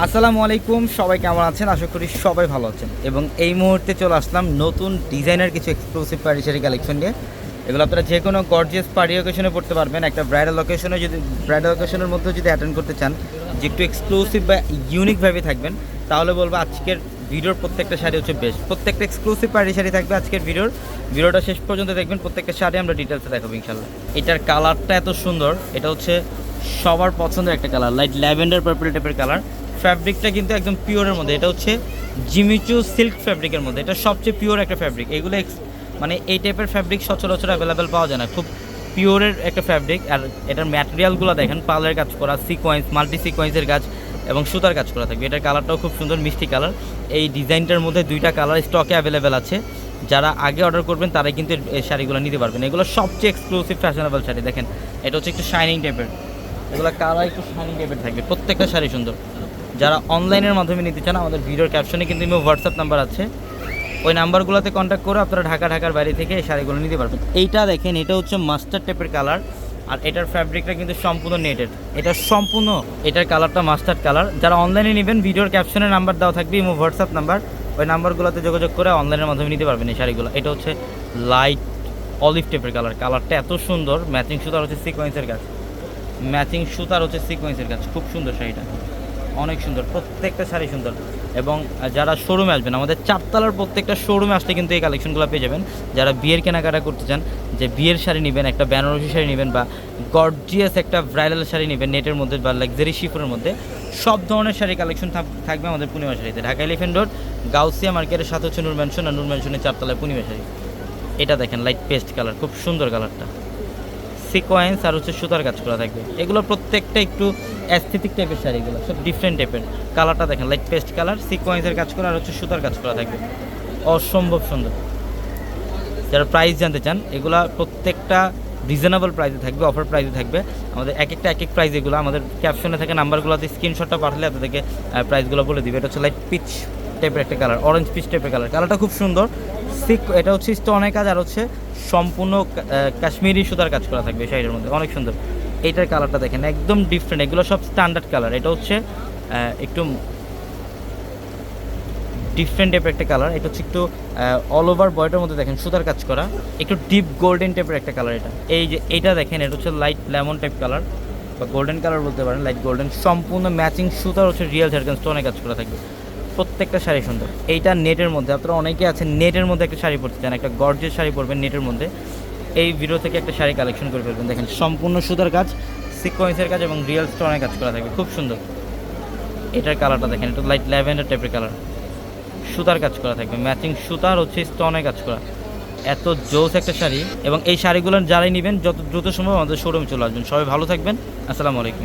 আসসালামু আলাইকুম, সবাই কেমন আছেন? আশা করি সবাই ভালো আছেন। এবং এই মুহূর্তে চলে আসলাম নতুন ডিজাইনের কিছু এক্সক্লুসিভ পার্টি শাড়ি কালেকশন নিয়ে। এগুলো আপনারা যে কোনো গর্জিয়াস পার্টি অকেশনে পড়তে পারবেন। একটা ব্রাইডাল অকেশনে যদি ব্রাইডাল অকেশনের মধ্যে যদি অ্যাটেন্ড করতে চান, যে একটু এক্সক্লুসিভ বা ইউনিকভাবে থাকবেন, তাহলে বলব আজকের ভিডিওর প্রত্যেকটা শাড়ি হচ্ছে বেস্ট প্রত্যেকটা এক্সক্লুসিভ পার্টি শাড়ি থাকবে আজকের ভিডিওর। ভিডিওটা শেষ পর্যন্ত দেখবেন, প্রত্যেকটা শাড়ি আমরা ডিটেলসে দেখাবো ইনশাল্লাহ এটার কালারটা এত সুন্দর, এটা হচ্ছে সবার পছন্দের একটা কালার লাইট ল্যাভেন্ডার পার্পল টাইপের কালার ফ্যাব্রিকটা কিন্তু একদম পিওরের মধ্যে। এটা হচ্ছে জিমিচু সিল্ক ফ্যাব্রিকের মধ্যে। এটা সবচেয়ে পিওর একটা ফ্যাব্রিক এগুলো মানে এই টাইপের ফ্যাব্রিক সচরাচর অ্যাভেলেবেল পাওয়া যায় না। খুব পিওরের একটা ফ্যাব্রিক আর এটার ম্যাটেরিয়ালগুলো দেখেন পার্লের কাজ করা সিকোয়েন্স মাল্টি সিকোয়েন্সের কাজ এবং সুতার কাজ করা থাকবে। এটার কালারটাও খুব সুন্দর, মিষ্টি কালার এই ডিজাইনটার মধ্যে দুইটা কালার স্টকে অ্যাভেলেবেল আছে। যারা আগে অর্ডার করবেন, তারাই কিন্তু এই শাড়িগুলো নিতে পারবেন। এগুলো সবচেয়ে এক্সক্লুসিভ ফ্যাশনেবল শাড়ি। দেখেন, এটা হচ্ছে একটু শাইনিং টাইপের এগুলো কালার একটু শাইনিং টাইপের থাকবে। প্রত্যেকটা শাড়ি সুন্দর। যারা অনলাইনের মাধ্যমে নিতে চান, আমাদের ভিডিওর ক্যাপশনে কিন্তু ইমো হোয়াটসঅ্যাপ নাম্বার আছে। ওই নাম্বারগুলোতে কন্ট্যাক্ট করে আপনারা ঢাকা, ঢাকার বাইরে থেকে এই শাড়িগুলো নিতে পারবেন। এইটা দেখেন, এটা হচ্ছে মাস্টার টাইপের কালার আর এটার ফ্যাব্রিকটা কিন্তু সম্পূর্ণ নেটেড এটা সম্পূর্ণ, এটার কালারটা মাস্টার্ড কালার যারা অনলাইনে নেবেন, ভিডিওর ক্যাপশনে নাম্বার দেওয়া থাকবে, ইমো হোয়াটসঅ্যাপ নাম্বার ওই নাম্বারগুলোতে যোগাযোগ করে অনলাইনের মাধ্যমে নিতে পারবেন এই শাড়িগুলো। এটা হচ্ছে লাইট অলিভ টাইপের কালার কালারটা এত সুন্দর ম্যাচিং সুতার হচ্ছে সিকোয়েন্সের কাজ। ম্যাচিং সুতার হচ্ছে সিকোয়েন্সের কাজ। খুব সুন্দর শাড়িটা। অনেক সুন্দর, প্রত্যেকটা শাড়ি সুন্দর। এবং যারা শোরুমে আসবেন, আমাদের চারতলার প্রত্যেকটা শোরুমে আসলে কিন্তু এই কালেকশনগুলো পেয়ে যাবেন। যারা বিয়ের কেনাকাটা করতে চান, যে বিয়ের শাড়ি নেবেন, একটা বেনারসি শাড়ি নেবেন বা গর্জিয়াস একটা ব্রাইডাল শাড়ি নেবেন নেটের মধ্যে বা লাক্সারি শিফনের মধ্যে, সব ধরনের শাড়ি কালেকশন থাকবে আমাদের পূর্ণিমা শাড়িতে। ঢাকা এলিফেন্ট রোড গাউসিয়া মার্কেটের সাথে হচ্ছে নূর আর নূর চারতলায় পূর্ণিমা শাড়ি। এটা দেখেন লাইট পেস্ট কালার খুব সুন্দর কালারটা সিকোয়েন্স আর হচ্ছে সুতার কাজ করা থাকবে। এগুলো প্রত্যেকটা একটু অ্যাস্থেটিক টাইপের শাড়িগুলো সব ডিফারেন্ট টাইপের কালারটা দেখেন লাইট পেস্ট কালার সিকোয়েন্সের কাজ করা আর হচ্ছে সুতার কাজ করা থাকবে। অসম্ভব সুন্দর। যারা প্রাইস জানতে চান, এগুলা প্রত্যেকটা রিজনেবল প্রাইসে থাকবে অফার প্রাইসে থাকবে। আমাদের এক একটা, এক এক প্রাইস এগুলো, আমাদের ক্যাপশনে থাকে নাম্বারগুলোতে স্ক্রিনশটটা পাঠালে আপনাদেরকে প্রাইসগুলো বলে দিবে। এটা হচ্ছে লাইট পিচ টাইপের একটা কালার অরেঞ্জ পিচ টাইপের কালার কালারটা খুব সুন্দর। সিক এটা হচ্ছে স্টোনের কাজ আর হচ্ছে সম্পূর্ণ কাশ্মীরি সুতার কাজ করা থাকবে শাড়ির মধ্যে। অনেক সুন্দর। এইটার কালারটা দেখেন, একদম ডিফারেন্ট এগুলো সব স্ট্যান্ডার্ড কালার এটা হচ্ছে একটু ডিফারেন্ট টাইপের একটা কালার এটা হচ্ছে একটু অল ওভার বয়টার মধ্যে দেখেন সুতার কাজ করা। একটু ডিপ গোল্ডেন টাইপের একটা কালার এটা। এই যে, এটা দেখেন, এটা হচ্ছে লাইট লেমন টাইপ কালার বা গোল্ডেন কালার বলতে পারেন লাইট গোল্ডেন সম্পূর্ণ ম্যাচিং সুতার হচ্ছে রিয়েল ঝাড়খান স্টোনে কাজ করা থাকবে। প্রত্যেকটা শাড়ি সুন্দর। এইটা নেটের মধ্যে, আপনারা অনেকে আছেন, নেটের মধ্যে একটা শাড়ি পরতে চান, একটা গর্জের শাড়ি পরবেন নেটের মধ্যে। এই ভিডিও থেকে একটা শাড়ি কালেকশন করে ফেলবেন। দেখেন, সম্পূর্ণ সুতার কাজ সিকোয়েন্সের কাজ এবং রিয়েল স্টোনের কাজ করা থাকবে। খুব সুন্দর। এটার কালারটা দেখেন, এটা লাইট ল্যাভেন্ডার টাইপের কালার সুতার কাজ করা থাকবে। ম্যাচিং সুতার হচ্ছে স্টোনের কাজ করা। এত জোস একটা শাড়ি। এবং এই শাড়িগুলো যারাই নেবেন, যত দ্রুত সম্ভব আমাদের শোরুমে চলে আসবেন। সবাই ভালো থাকবেন। আসসালামু আলাইকুম।